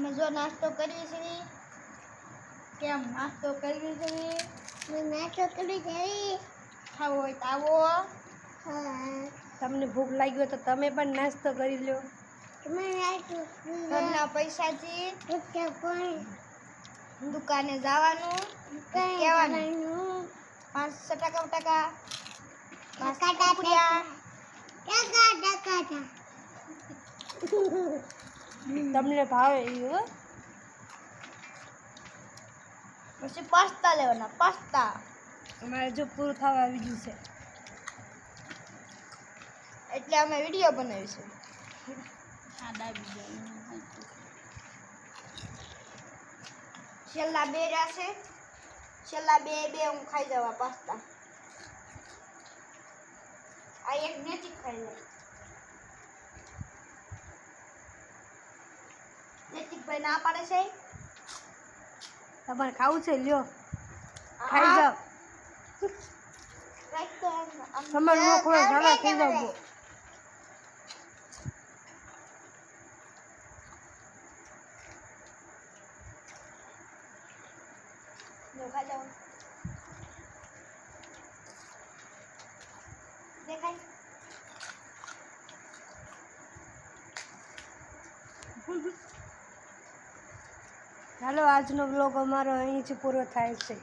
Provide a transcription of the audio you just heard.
અમે જો નાસ્તો કરીએ છીએ. કેમ નાસ્તો કરીએ છીએ નાસ્તો કરી જોઈએ. ખાવો હોય તો આવો. તમને ભૂખ લાગી હોય તો તમે પણ નાસ્તો કરી લો. ઘરના પૈસાથી દુકાને જવાનું કહેવાનું. પાંચસો ટકા ટકા પાંચસો રૂપિયા. તમને ભાવે એ હો. પછી પાસ્તા લેવાના પાસ્તા. અમારે જો પૂરું થવા આવી ગયું છે. એટલે અમે વીડિયો બનાવીશું. છેલ્લા બે રહેશે છેલ્લા બે બે હું ખાઈ જવા પાસ્તા. આ એક નથી ખાઈ લે નૈતિકભાઈ ના પાડે છે? તમારે ખાવું છે લ્યો. ખાઈ જાઓ. તમારે નો ઝાડા થઈ જાવ ખાઈ જાઓ. ચાલો આજનો બ્લોગ અમારો અહીંથી પૂરો થાય છે.